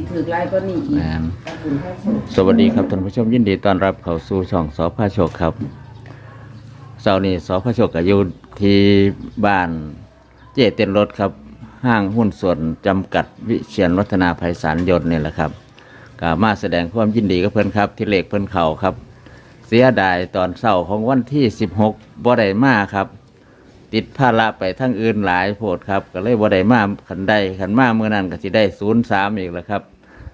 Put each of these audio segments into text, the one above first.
สิถือลายก็นี่อีกแม่นกับบุญพระสงฆ์ สวัสดีครับท่านผู้ชมยินดีต้อนรับเข้าสู่ช่องสอพระโชคครับเสาร์นี้สอพระโชคก็อยู่ที่บ้านเจเต็นรถครับ ห้างหุ้นส่วนจำกัดวิเชียนวัฒนาภัยสารยนต์นี่แหละครับก็มาแสดงความยินดีกับเพิ่นครับ ที่เลขเพิ่นเข่าครับ เสียดายตอนเสาร์ของวันที่ 16บ่ได้มาครับ ติดภาระไปทั้งอื่นหลายโพดครับ ก็เลยบ่ได้มาขันใดขันมาเมื่อนั้นก็สิได้ศูนย์สามอีกแล้วครับ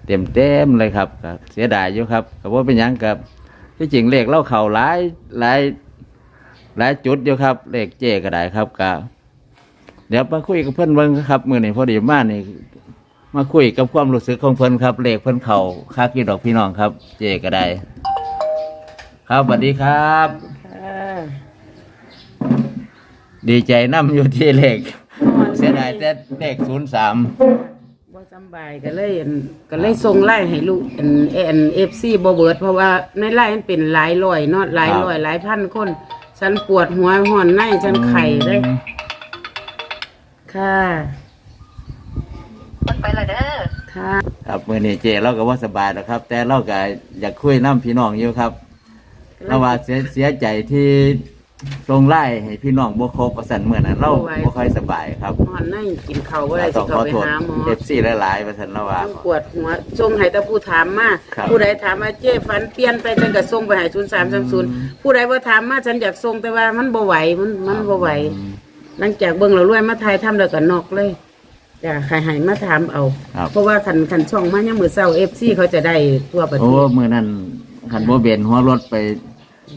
เต็มเต็มเลยครับก็เสียดายอยู่ครับก็ว่าเป็นหยังกับที่จริงเลขเล่าเข่าหลายหลายหลายจุดอยู่ครับ เลขเจก็ได้ครับก็เดี๋ยวมาคุยกับเพื่อนเบิ้งครับมือนี้พอดีมานี่มาคุยกับความรู้สึกของเพื่อนครับ เลขเพื่อนเข่าค่ากี่ดอกพี่น้องครับ เจก็ได้ ครับสวัสดีครับ ดีใจน้ำอยู่ที่เลขเสียดายแต่เลขศูนย์สามบ่สำบายก็เลยอั่นก็เลยส่งไล่ให้ลูกอันเอ็นเอฟซีบ่เบิดเพราะว่าในไล่มันเป็นหลายร้อยเนาะหลายร้อยหลายพันคน ฉันปวดหัวห่อนในฉันไข้เลยค่ะ มันไปละเด้อค่ะครับมือนี้เจเราก็ว่าสบายนะครับ แต่เราก็อยากคุยน้ำพี่น้องอยู่ครับเราว่าเสียเสียใจที่ ทรงไล่ให้พี่น้องบ่ครบประสันเมื่อนั้นเราบ่ค่อยสบายครับห่อนในกินข้าวบ่ได้ต้สิองขเข้าอไปโทษหาหมอเอฟซีหลายๆประสันเราว่าต้องปวดหัวส่งให้แต่ผู้ถามมาครับผู้ใดถามมาเจ้ฟันเปลี่ยนไปฉันก็ส่งไปให้ศูนย์สามสามศูนย์ผู้ใดว่าถามมาฉันอยากส่งแต่ว่ามันบ่ไหวมันมันบ่ไหวหลังจากเบิ่งเรารวยมาไทยทำแล้วก็นอกเลยจ้ะใครให้มาถามเอาครับเพราะว่าคันคันช่องมายังมือเศร้า FC เขาจะได้ทั่วประเทโอ้ศมื้อนั้นคันบ่เบนหัวรถไป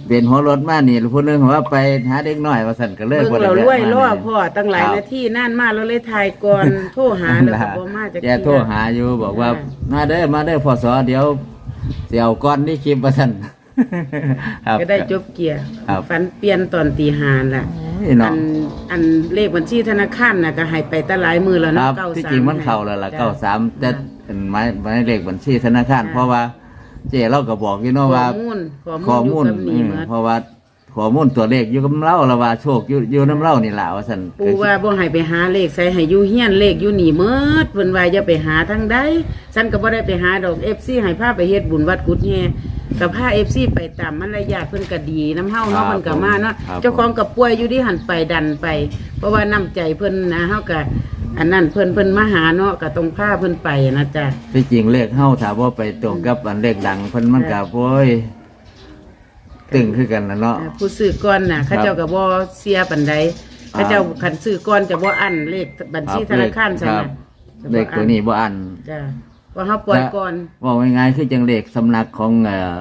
เบนหัวรถมานี่ผู้หนึงว่าไปหาเด็กน้อยว่าซั่นก็เลยเบิ่งบ่ได้เรารวยแวะรอมาพ่อตั้งหลายครับนาทีนั่นมาเราเลยถ่ายก่อนโทรหาแล้วก็บ่มาจะแกโทรหาอยู่บอกว่าค่ะมาเด้อมาเด้อพอสอเดี๋ยวสิเอาก้อนนี่คลิปว่าซั่นครับ ก็ได้จบเกียร์ครับ ฝันเปลี่ยนตอนตีหานล่ะพี่น้ออังนอันเลขบัญชีธนาคารน่ะก็ให้ไปแตะหลายมือแล้วคเนาะรับเก้าที่สามจริงมันเข้าแล้วล่ะจ้ะเก้าสามแต่จ้ะเป็นหมายหมายเลขบัญชีธนาคาร จ้ะเพราะว่า เจ๊เราก็บอกอยู่เนาะว่าข้อมูลข้อมูลอยู่กับนี่อืมหมด เพราะว่าข้อมูลตัวเลขอยู่กับเราละว่าโชคอยู่อยู่น้ำเล่านี่แหละว่าสันปูว่าบ่ให้ไปหาเลขใส่ให้อยู่เฮียนเลขอยู่นี่เมิดเพิ่นว่าอย่าไปหาทางใดฉันก็บ่ได้ไปหาดอก FC ให้พาไปเฮ็ดบุญวัดกุดแฮก็พา FC ไปตามมารยาทเพิ่นก็ดีน้ำเฮาเนาะเพิ่นก็มาเนาะเจ้าของก็ป่วยอยู่ที่หันไปดันไป เพราะว่าน้ำใจเพิ่นนะเฮาก็ อันนั้นเพิ่นเพิ่นมาหาเนาะก็ต้องพาเพิ่นไปนะจ๊ะ ที่จริงเลขเฮาถามว่าไปตรงกับอันเลขดังเพิ่นมันกับโอ้ยตึงคือกันนะเนาะ อ่าผู้ซื้อก่อนน่ะเขาเจ้าก็บ่เสียปานใดเขาเจ้าคันซื้อก่อนจะบ่อั้นเลขบัญชีธนาคารใช่คไหมรับเลขตัวนี้บ่อัน จ้ะว่าเฮาปล่อยก่อนว่าง่ายๆคือจังเลขสำนักของเอ่อ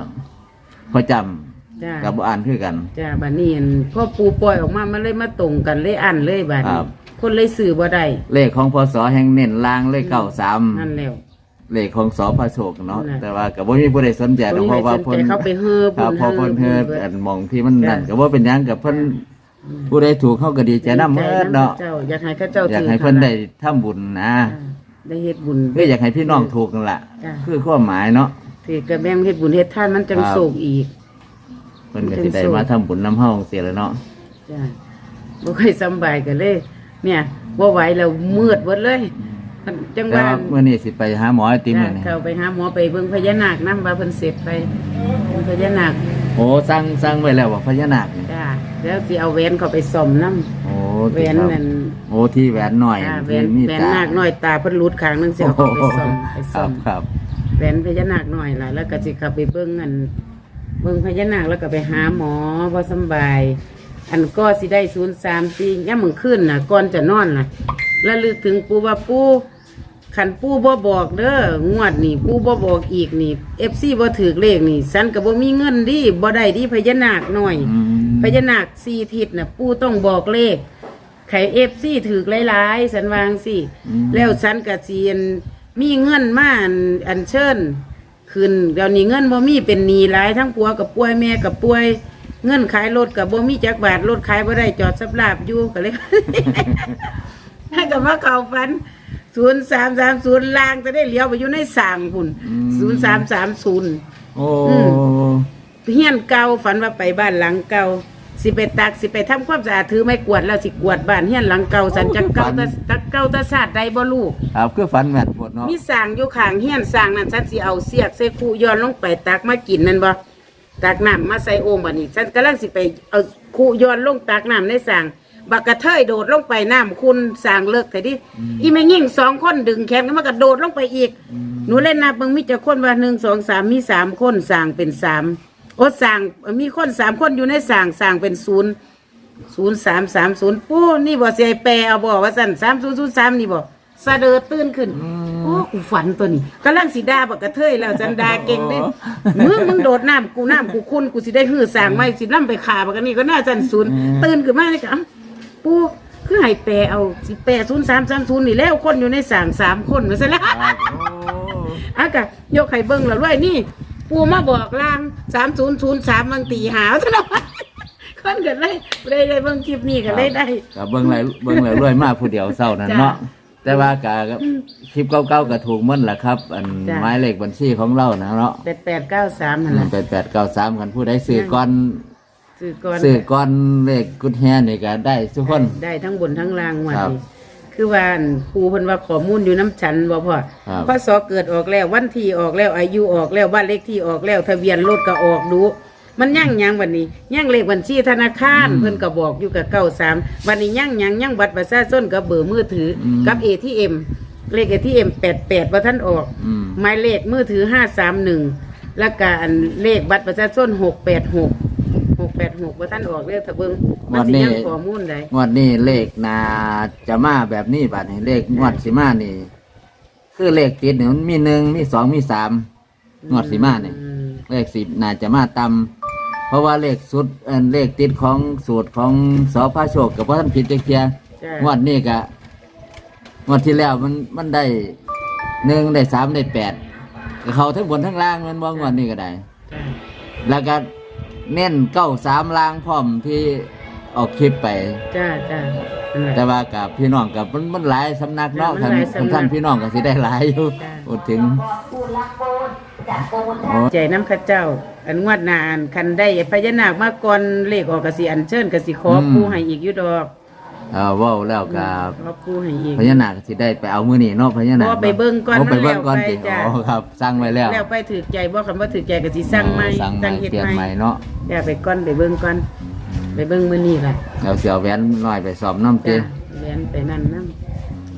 พ่อจำจ้ะกับบ่อันคือกัน จ้ะบัดนี้อั่นพ่อปูปล่อยออกมามันเลยมาตรงกันเลยอั้นเลยบัดครันี้บ คนเลยซื้อบ่ได้เลขของพศแห่งเน้นล่างเลขเก้าสามนั่นแล้วเลขของสพระโชคเนาะนั่นน่ะแต่ว่าก็บ่มีผู้ใดสนใจหรอกเพราะว่าบ่มีใครสนใจเข้าไปเฮ้อครับบุญพอเพิ่นเฮ้เฮ็อดบุญอันหมองที่มันนั่นจ้ะก็บ่เป็นหยังกับเพิ่นผู้ใดถูกเขาก็ดีใจนำเมิดเนาะเจ้าอยากให้เขาเจ้าอยากถืให้เพิ่นได้ทำบุญนะอ่าได้เฮ็ดบุญคืออยากให้พี่น้องถูกนั่นล่ะ จ้ะ คือความหมายเนาะ ถือกระแบงเฮ็ดบุญเฮ็ดทานมันจังครับ โศกอีก เพิ่นก็สิได้มาทำบุญนำเฮาเสียแล้วเนาะ จ้ะบ่ค่อยสำบายกันเลย เนี่ยบ่ไหวแล้วมืดหมดเลยจังแต่ว่าว่ามื้อนี้สิไปหาหมอไอติมมื้อนี้เข้าไปหาหมอไปเบิ่งพญานาคนํว่าเพิ่นเสร็จไปเป็นพญานาคโอ้สั่งสั่งไว้แล้วว่าพญานาคนี่จ้าแล้วสิเอาแหวนเข้าไปซ่อมนํโอ้แหวนที่ครับนั่นโอ้ที่แหวนหน่อยอ่าแหวที่นมีแหวนตานาคน้อยตาเพิ่นหลุดข้างหนึงสิเอาเข้าไปซ่อมไปคซ่รัอบมครับแหวนพญานาคน้อยล่ะแล้วก็สิเข้าไปเบิ่งอันเบิ่งพญานาคแล้วก็ไปหาหมอบ่สำบาย อันก็สิได้03ปียามมื้อคืนน่ะก่อนจะนอนน่ะแล้วลึกถึงปู่ว่าปู่ขันปู่บ่บอกเด้องวดนี่ปู่บ่บอกอีกนี่ FC บ่ถือเลขนี่ฉันก็บ่มีเงินดิบ่ได้ดิพญานาคน้อยอืมพญานาคสี่ทิศน่ะปู่ต้องบอกเลขไข่เอฟซีถือหลายๆสันวาจั่งสิอืมแล้วสันกะเซียนมีเงินมาอันอันเชิญขึ้นเดี๋ยวนี้เงินบ่มีเป็นหนี้หลายทั้งผัวกับป่วยแม่กับป่วย เงินขายรถกับบ่มีจักบาทรถขายบ่ได้จอดสับลาบอยู่ก็เลยถ้ากับว่าเขาฟันศูนย์สามสามศูนย์ลางจะได้เลี้ยวไปอยู่ในสางพุ่นศูนย์สามสามศูนย์ โอ้ อืมเฮียนเก่าฝันว่าไปบ้านหลังเก่าสิไปตักสิไปทำความสะอาดถือไม้กวาดแล้วสิกวาดบ้านเฮียนหลังเก่าสันจักเก่าตะตักเก่าตะศาสตร์ใดบ่ลูก ครับคือฝันแม่นปวดเนาะ มีสร้างอยู่ข้างเฮียนสร้างนั่นฉันสิเอาเสียกใส่คูย้อนลงไปตักมากินนั่นบ่ ตักน้ำมาใส่โอ่งบัดนี้ฉันกำลังสิไปเอาคูย้อนลงตักน้ำในสร้างบักกระเทยโดดลงไปน้ำคุณสร้างเลิกแต่ดิอีแม่ยิ่งสองคนดึงแขนกันมากระโดดลงไปอีก หนูเล่นนับมึงมีจะคนว่าหนึ่งสองสามมีสามคนสร้างเป็นสามโอ้สร้างมีคนสามคนอยู่ในสร้างสร้างเป็นศูนย์ศูนย์สามสามศูนย์ปู้นี่บ่เสียแปลเอาบ่ว่าสั่นสามศูนย์ศูนย์สามนี่บ่สะเดอตื่นขึ้นโอ้ กูฝันตัวนี้กำลังสิดาบักกระเทยแล้วจันดาเก่งเด้มึงมึงโดดน้ำกูน้ำกูคุณกูสิได้หื้อสร้างไม่สินํไปขาบักอันนี้ก็น่าจันศูนย์ตื่นขึ้นมาเลยก็เอ้าปูคือให้แปลเอาสิแปลศูนย์สามสามศูนย์นี่แล้วคนอยู่ในสร้างสามคนว่าซั่นละครับโอ้อากะยกไข่เบิ้งแล้วด้วยนี่ ปูมาบอกลางสามศูนย์ศูนย์สามบางตีหาวซะแล้วคนกันเลยเลยได้เบิ้งคลิปนี้กันเลยได้ก็เบิ่งไหลเบิ่งไหลรวยมากผู้เดียวเศร้านั่นจ้ะเนาะ แต่ว่ากก็คลิปเก่าๆก็ถูกหมันล่ะครับ อันจ้ะหมายเลขบัญชีของเรานะเนาะแปดแปดเก้าสามนั่นแหละเป็นแปดเก้าสามกันผู้ใดซื้อก่อนซื้อก่อนซื้อก่อนเลขกุดแฮนี่ก็ได้ทุกคน ได้ทั้งบนทั้งล่างหมดครับนี่คือว่าอั่นครูเพิ่นว่าข้อมูลอยู่น้ำฉันบ่พ่อครับพศเกิดออกแล้ววันที่ออกแล้วอายุออกแล้วบ้านเลขที่ออกแล้ว ทะเบียนรถก็ออกดู มันยั่งยังวันนี้ยั่งเลขบัญชีธนาคารเพิ่นก็บอกอยู่กับเก้าสามวันนี้ยั่งยังยั่งบัตรประชาชนกับเบอร์มือถืออม กับ ATM เลข ATM แปดแปดว่าท่านออก อืม หมายเลขมือถือห้าสามหนึ่งแล้วก็อันเลขบัตรประชาชนหกแปดหกหกแปดหกว่าท่านออกเลขทะเบิงมันสิยังข้อมูลใดงวดนี้เลขนาจะมาแบบนี้บัดนี้เลขงวดสิมานี่ คือเลขติดเนี่ยมันมีหนึ่งมีสองมีสามงวดสิมาเนี่ย อืมเลขสิบน่าจะมาต่ำ เพราะว่าเลขสุดเอ่อเลขติดของสูตรของสอพาโชคกับพ่ท่านผิดจักเทียจ้ะ งวดนี้ก็งวดที่แล้วมันมันได้หนึ่งได้สามได้แปดก็เขาทั้งบนทั้งล่างแมันว่างวดนี้ก็ได้ จ้ะแล้วก็เน้นเก้าสามล่างพร้อมที่ออกคลิปไป จ้าจ้านั่นแหละ แต่ว่ากับพี่น้องกับมันมันหลายสำนักเนาะมันท่านหลายสำนักท่านพี่น้องก็สิได้หลายอยู่จ้ะ พูดถึงโอ้ใจน้ำข้าเจ้า อันงวดหนานคันได้พญานาคมาก่อนเลขออกกสิอันเชิญกสิขออมปูให้อีกอยู่ดอกเอ่อเว้าแล้วกับขอปูให้อีก พญานาคสิได้ไปเอามือนี่เนาะพญานาคเพราะว่าไปเบิ่งก่อนโไปเบิ่งก่อนมันแล้วจริงไปจ้ะ อ๋อครับสร้างไว้แล้วแล้วไปถือใจบ่คำว่าถือใจกสิสั่งใหม่สั่งใหม่เฮ็ดเปลี่ยนใหใหม่ม่เนาะแล้วไปก่อนไปเบิ่งก่อนไปเบิ่งมื้อนี้ล่ะเราเสียวแหวนน้อยไปสอบน้ำเตจ้าเรียนไปนั่นนํ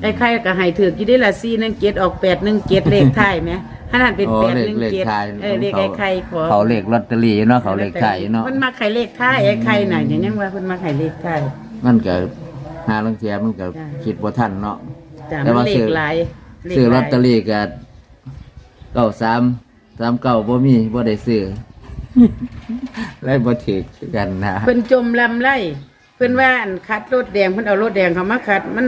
ไอ้ใครก็ให้ถือกี่ได้ละ4 1 7ออก8 1 7เลขท้ายไหม ขนาดเป็นโอ้8เลข1เลขไทย7เออเลขไอ้ใครขอเขาเลขลอตเตอรี่เนาะเขาเลขไทยเนาะมันมาไข่เลขท้ายไอ้ไข่น่ะอย่างยังว่าเพิ่นมาไข่เลขท้ายมันก็หาลังเทียมันก็จ้ะ คิดว่าทันเนาะ จ้ะแต่มันว่าเลซื้ขอ หลายเลขซื้อหลลาอย ตเตอรี่ก็เก้าสามสามเก้าบ่มีบ่ได้ซื้อ เลยบ่ถือคือกันนะเพิ่นจมลำไรเพิ่นว่าอันคัดรถแดงเพิ่นเอารถแดงเขามาคัดมัน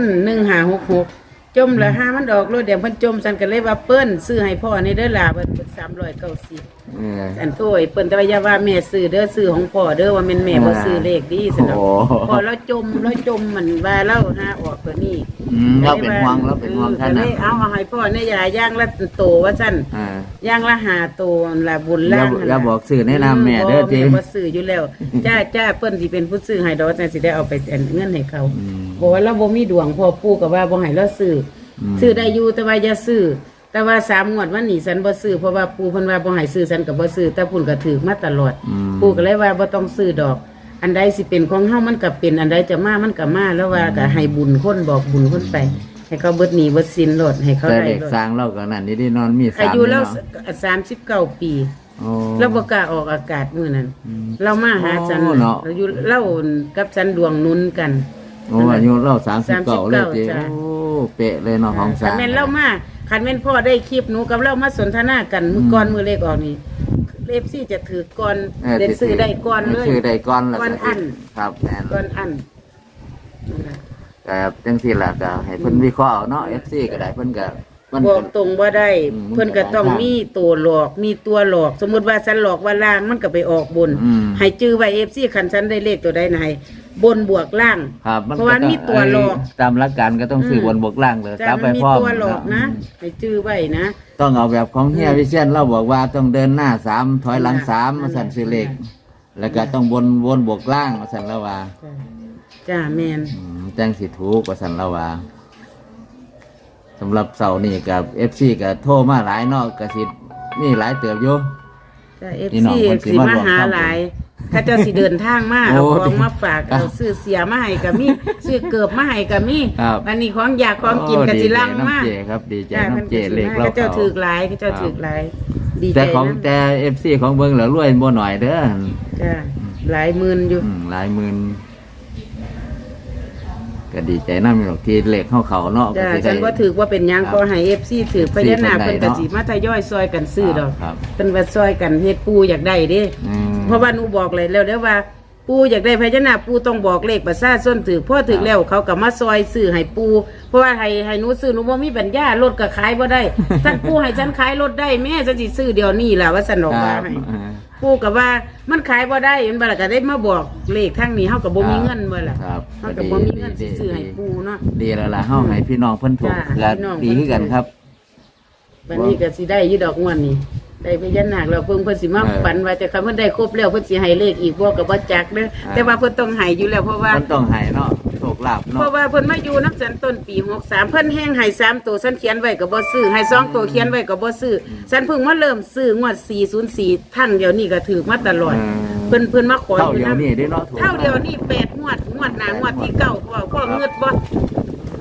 1566 จมละห้ามันออกรถแดงเพิ่นจมสันก็เลยว่าเปิ้นซื้อให้พ่อในเด้อล่ะเพิ่นเป็น390เออ อันโต้ยเปิ้นแต่ว่าอย่าว่าแม่ซื้อเด้อซื้อของพ่อเด้อว่าแม่นแม่บ่ซื้อเลขดีซั่นดอกโอ้พอเราจมเราจมมันว่าเราหาออกตัวนี้อืมเราเป็นห่วงเราเป็นห่วงท่านก็นะเลยเอาเอาให้พ่อในยาย่างละโตว่าซั่น อ่า ย่างละหาโตละบุญอย่าล่างอย่าบอกซื้อแนะนำแม่เด้อจจิบ่ซื้ออยู่แล้ว จ้าจ้าเปิ้นสิเป็นผู้ซื้อให้ดอกจังสิได้เอาไปอันเงินให้เขา อืม บอกว่าเราบ่มีดวงพ่อปู่ก็ว่าบ่ให้เราซื้ออมซื้อได้อยู่แต่ว่าอย่าซื้อแต่ว่าสามงวดวันนี้ฉันบ่ซื้อเพราะว่าปู่เพิ่นว่าบ่ให้ซื้อฉันก็บ่ซื้อแต่พุ่นก็ถือมาตลอดอืมปู่ก็เลยว่าบ่ต้องซื้อดอก อันใดสิเป็นของเฮามันก็เป็นอันใดจะมามันก็มาแล้วว่าก็ให้บุญคนบอกบุญคนไป ให้เขาเบิดหนี้เบิดสินโลดให้เขาแต่ได้เด็กโลดสร้างเราก็นั่นนี่ได้นอนมีสามอายุเรานี่เนาะสามสิบเก้าปี โอ้ เราบ่กล้าออกอากาศมื้อนั้นอืมเรามาหาจันโอ้เนาะ เราอยู่เล่ากับจันดวงนุนกัน โอ้อายุเราสามสิบเก้าเลยจิจ้ะโอ้เป๊ะเลยเนาะของสคัร้านงแม่นเล่ามาคันแม่นพ่อได้คลิปหนูกับเล่ามาสนทนากันมือก่อนมือเลขออกนี่เลฟซี่จะถือก่อนเออเด็ดซื้อได้ก่อนเลยซื้อได้ก่อนแล้วก่อนอันครับแม่นก่อนอันนั่นล่ะก็จังซี่ล่ะก็ให้เพิ่นวิเคราะห์เอาเนาะ FC ก็ได้เพิ่นก็มันบอก็กตรงว่าได้ อืมเพิ่นก็ต้องมีตัวหลอก มีตัวหลอก สมมุติว่าฉันหลอกว่าล่างมันก็ไปออกบน อืม ให้จื้อไว้เอฟซีคันฉันได้เลขตัวใดนะให้ บนบวกล่าง ครับมันเพราะว่ามีตัวหลอก ตามหลักการก็ต้องซื้ออืมบนบวกล่างเลยจ้ะกลับไปมันมีพร้อมตัวหลอกนะให้จื้อไว้นะ ต้องเอาแบบของเฮียวิเชียนเราบอกว่าต้องเดินหน้าสามถอยหลังสามนั่มานแหละสั่นซื้อเลขแล้วก็ต้องวนวนบวกล่างว่าสันละว่าจ้าจ้าแมนอืมแจ้งสิถูกว่าสันละว่าสำหรับเสาร์นี่กับเอฟซีกับโทรมาหลายเนอกกับสินี่หลายเติบอยู่ จ้าเอฟพี่น้องซีเพิ่นสิสิมามาร่วมหาทำบุญ หลาย ข้าเจ้าสิเดินทางมาโอ้เอาของดีมาฝากครัเอาบซื้อเสียมาให้กับมีซื้อเกือบมาให้กับมีครับ วันนี้ของอยากของกินโอ้กับสิลังดีใจมาน้ำเจครับดีใจจ้าน้ำเจเล็กพิ่นเล่าก็สิมาข้าเจ้าเขาถือหลายข้าเจ้าถือหลายดีใจแต่ของนะแต่เอฟซีของเบิงแล้วรวยบ่หน่อยเด้อจ้าหลายหมื่นอยู่ อืมหลายหมื่นก็ดีใจน้ำมีหรอกที่เล็กเข้าเขาเนาะจ้าก็สิฉันได้ว่าถือว่าเป็นหยังครับก็ให้เอฟซีถือพญานาคเพิ่เพิ่นนได้ก็เนาะสิมาทยอยซอยกันซื้อดอกครับเพิ่นว่าซอยกันเฮ็ดปูอยากได้เด้อืม เพราะว่าหนูบอกเลยแล้วเด้อว่าปูอยากได้พญานาคปูต้องบอกเลขประชาชนถือพ่อถือแล้วเขาก็มาซอยซื้อให้ปู เพราะว่าให้ให้หนูซื้อหนูบ่มีปัญญารถก็ขายบ่ได้ท่านปูให้ฉันขายรถได้แม่ฉันสิซื้อเดี๋ยวนี้ล่ะว่าสนอกคว่ารับให้เออปูก็ว่ามันขายบ่ได้มันบ่ล่ะก็ได้มาบอกเลขทั้งนี้เฮาก็บ่มีเงินบ่ล่ะครับเฮาก็บ่มีเงินสิซื้อให้ปูเนาะดีแล้วล่ะเฮาให้พี่น้องเพิ่นถูกจ้าก็พี่น้องดีขึ้นกันครับวันนี้ก็สิได้อยี่ดอกงวนนี่ ได้พญานาคแล้วเพิ่นเพิ่นสิมาเออฝันว่าจะคำเพิ่นได้ครบแล้วเพิ่นสิให้เลขอีกบ่ก็บ่จักเด้ออ่าแต่ว่าเพิ่นต้องให้อยู่แล้วเพราะว่า มันต้องให้เนาะโชคลาภเพเนาะราะว่าเพิ่นมาอยู่นับสันต้นปี63เพิ่นแห้งให้3ตัวฉันเขียนไว้ก็บ่ซื้อให้2ตัวเขียนไว้ก็บ่ซื้อฉันเพิ่งมาเริ่มซื้องวด 404 ทั้งเดียวนี้ก็ถือมาตลอด เพิ่นเพิ่นมาขอเท่าอยู่เดียวนะนี่ได้เนาะถูกเท่าเดียวนี่8งวดงวดหน้างวดที่เก้าพ่อพ่อเงืดบ่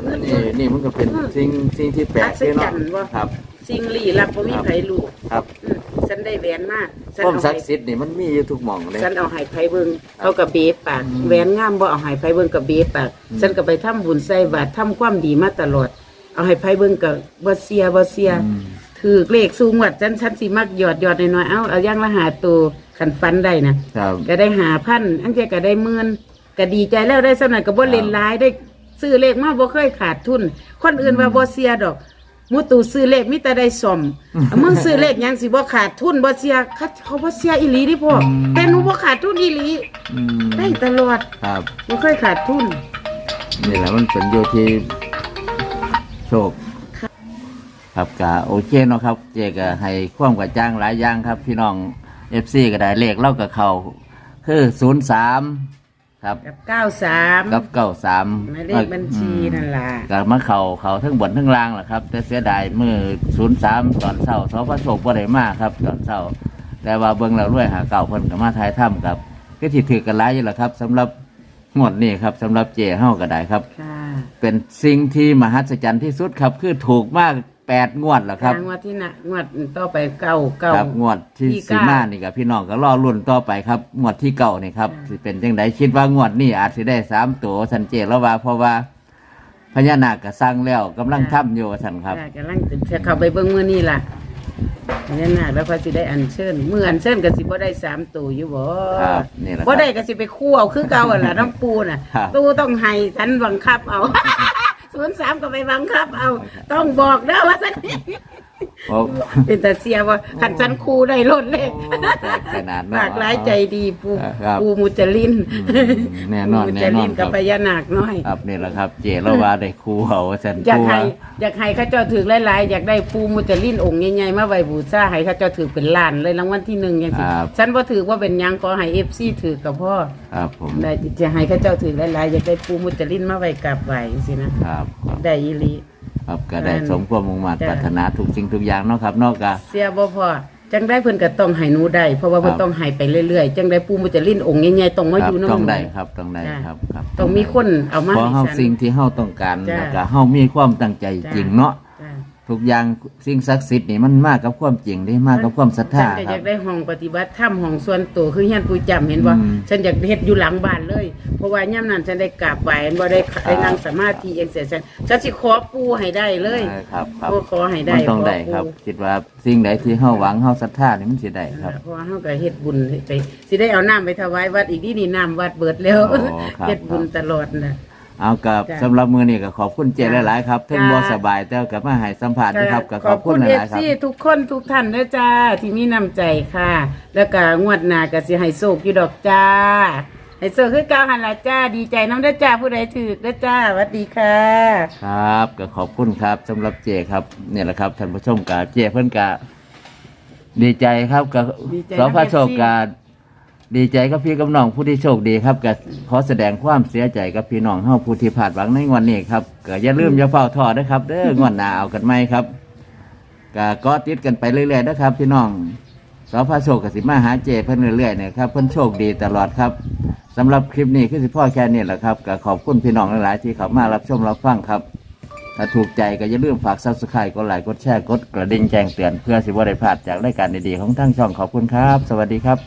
เงืดนี่นี่มันก็เป็นสิ่งสิ่งที่แปลกที่เนาะอัศจรรย์ว่ะครับ สิ่งลี้ลับบ่มีไผรู้ครับอืมฉันได้แหวนมาฉันความเอาศัให้กดิ์สิทธิ์นี่มันมีอยู่ทุกหม่องเลย ฉันเอาใหายไผเบิงเอากับเบปากแหวนงามบ่เอาใหายไผเบิงกับเบปากฉันก็ไปทำบุญใส่บาตรทำความดีมาตลอด เอาให้ไผเบิงกับบ่เสียบ่เสียอืมถือเลขสูงวัดฉันฉันสิมักหยอดหยอดน้อยๆเอาเอาอย่างละหาตัวคันฟันได้นะ ครับ ก็ได้หาพันอันเจก็ได้หมื่นก็ดีใจแล้วได้สำนักก็บ่เล่นหลายได้ซื้อเลขมาบ่เคยขาดทุน คนอื่นว่าบ่เสียดอก มูตูซื้อเลขมีแต่ได้สมมึงซื้อเลขหยังสิบ่ขาดทุนบ่เสียเขาเขาบ่เสียอีหลีดิพ่ออม แต่หนูบ่ขาดทุนอีหลีอืมได้ตลอดครับบ่เคยขาดทุน นี่แหละมันเป็นอยู่ที่โชคครับกะโอเคเนาะครับ เจก็ให้ความกระจ้างหลายอย่างครับ พี่น้องเอฟซีก็ได้เลขเล่ากับเขาคือศูนย์สาม ครับกับ93กับเก้าสามหมายเลขบัญชีนั่นล่ะก็มาเขาเขาทั้งบนทั้งล่างแหละครับ แต่เสียดายมือศูนย์สามตอนเศร้าสพระโชคบ่ได้มากครับ ตอนเศร้าแต่ว่าเบิ่งแล้วรวยหาเก่าเพิ่นก็มาทายถ้ำครับ ก็ที่ถือกันหลายอยู่แหละครับสำหรับงวดนี้ครับสำหรับเจเฮาก็ได้ครับค่ะเป็นสิ่งที่มหัศจรรย์ที่สุดครับ คือถูกมากแป ดงวดแล้วครับทางวัดที่น่ะงวดต่อไปเก้าเก้าครับงวดที่ที่สีเก้า มานี่กับพี่น้องก็รอรุ่นต่อไปครับงวดที่เก่านี่ครับค่ะสิเป็นจังไดคิดว่างวดนี้อาจสิได้สามตัวสันเจแล้วว่าเพราะว่าพญานาคก็สร้างแล้วกำลังทำอยู่สันครับ จ้ะกำลังจะเข้าไปเบิ่งมื้อนี้ล่ะนั่นน่ะแล้วก็สิได้อัญเชิญมื้ออัญเชิญก็สิบ่ได้สามตัวอยู่บ่ครับนี่แหละครับบ่ได้ก็สิไปคู่เอาคือเก่าหั่นล่ะน้ำปูน่ะครับ ตู้ต้องให้ฉันบังคับเอา ศูนย์สามก็ไปบังคับ เอา ต้องบอกเด้อว่าสัน โอ้เป็นแต่เสียว่าขันฉันครูได้ลดเลขแปลกขนาดนั้น ปากร้ายใจดีปูครับปูมุจลินอืมแน่นอนปูมุจแน่นลิอนนครักับ บพญานาคน้อย ครับนี่แหละครับ เจแล้วว่าได้ครูเขาสันอยากครูให้ว่าอยากให้เข้าเจ้าถือหลายๆอยากได้ปูมุจลินองค์ใหญ่ๆมาไว้บูชาให้เข้าเจ้าถือเป็นล้านเลยรางวัลที่หนึ่งอย่างสิครับ ฉันว่าถือว่าเป็นหยังขอให้เอฟซีถือกับพ่อครับผมได้จะให้เข้าเจ้าถือหลายๆอยากได้ปูมุจลินมาไว้กราบไหว้สินะครับครับ ได้อีหลี ครับก็ได้นั่นสมความมุ่งมั่นจ้ะ ปรารถนาทุกสิ่งทุกอย่างเนาะครับนอกจากเสียบ่พอจังได้เพิ่นก็ต้องให้หนูได้เพราะว่าเพิ่นครับ ต้องให้ไปเรื่อยๆจังได้ปูมุจลินองค์ใหญ่ๆต้องมาคอรับยู่นำต้องได้ครับต้องได้จ้ะครับครับต้องมีคนเอามาเพราะให้เฮาฉัน สิ่งที่เฮาต้องการจ้ะแล้วก็เฮามีความตั้งใจจริงเนาะจ้ะ ทุกอย่างสิ่งศักดิ์สิทธิ์นี่มันมากกับความจริงได้มากกับความศรัทธาฉันก็คอรัยาบ กได้ห้องปฏิบัติธรรมห้องส่วนตัวคือเฮียนปูจำเห็นบ่อืมฉันอยากเฮ็ดอยู่หลังบ้านเลย เพราะว่าย่ำนั้นฉันได้กราบไหว้บ่ได้ได้นั่งสมาธิเองเสียฉันฉันสิขอปูให้ได้เลยเออครับครับโอ้ขอให้ได้มันต้องได้ขอครับปู่คิดว่าสิ่งใดที่เฮาหวังเฮาศรัทธานี่มันสิได้ครับเพราะว่าเฮาก็เฮ็ดบุญไปสิได้เอาน้ำไปถวายวัดอีกนี่นี่น้ำวัดเบิดแล้วอ๋อครับ เฮ็ดบุญตลอดน่ะ เอากับจ้ะ สำหรับมื้อนี้ก็ขอบคุณเจจ้ะหลายๆครับถึงบ่สบายแต่ก็มาให้สัมภาษณ์นะครับก็ขอบคุณหเอลายฟๆครับ ซีทุกคนทุกท่านเด้อจ้า ที่มีน้ำใจค่ะ แล้วก็งวดหน้าก็สิให้โชคอยู่ดอกจ้า ให้โชคคือเก่าหันละจ้า ดีใจน้ำเด้อจ้าผู้ใดถือเด้อจ้าสวัสดีค่ะ ครับก็ขอบคุณครับสำหรับเจครับ เนี่ยแหละครับท่านผู้ชมกับเจเพิ่นกะดีใจครับกับดีใจสพนะโชค FC กา ดีใจกับพี่กับน้องผู้ที่โชคดีครับก็ขอแสดงความเสียใจกับพี่น้องเฮาผู้ที่ผาดหวังในงวันนี้ครับก็อย่าลืมอย่าเฝ้าท้อนะครับเด้องวดหน้าเอากันไหมครับก็ก็ติดกันไปเรื่อยๆนะครับ พี่น้องสพโชคกับสิมาหาเจเพิ่นเรื่อยๆเนี่ยครับเพิ่นโชคดีตลอดครับสำหรับคลิปนี้คือสิพ่อแค่นี้แหละครับก็ขอบคุณพี่น้องหลายๆที่เข้ามารับชมรับฟังครับ ถ้าถูกใจก็อย่าลืมฝากซับสไครต์กดไลค์กดแชร์กดกระดิ่งแจ้งเตือนเพื่อสิบ่ได้พลาดจากรายการดีๆของทั้งช่องขอบคุณครับ สวัสดีครับ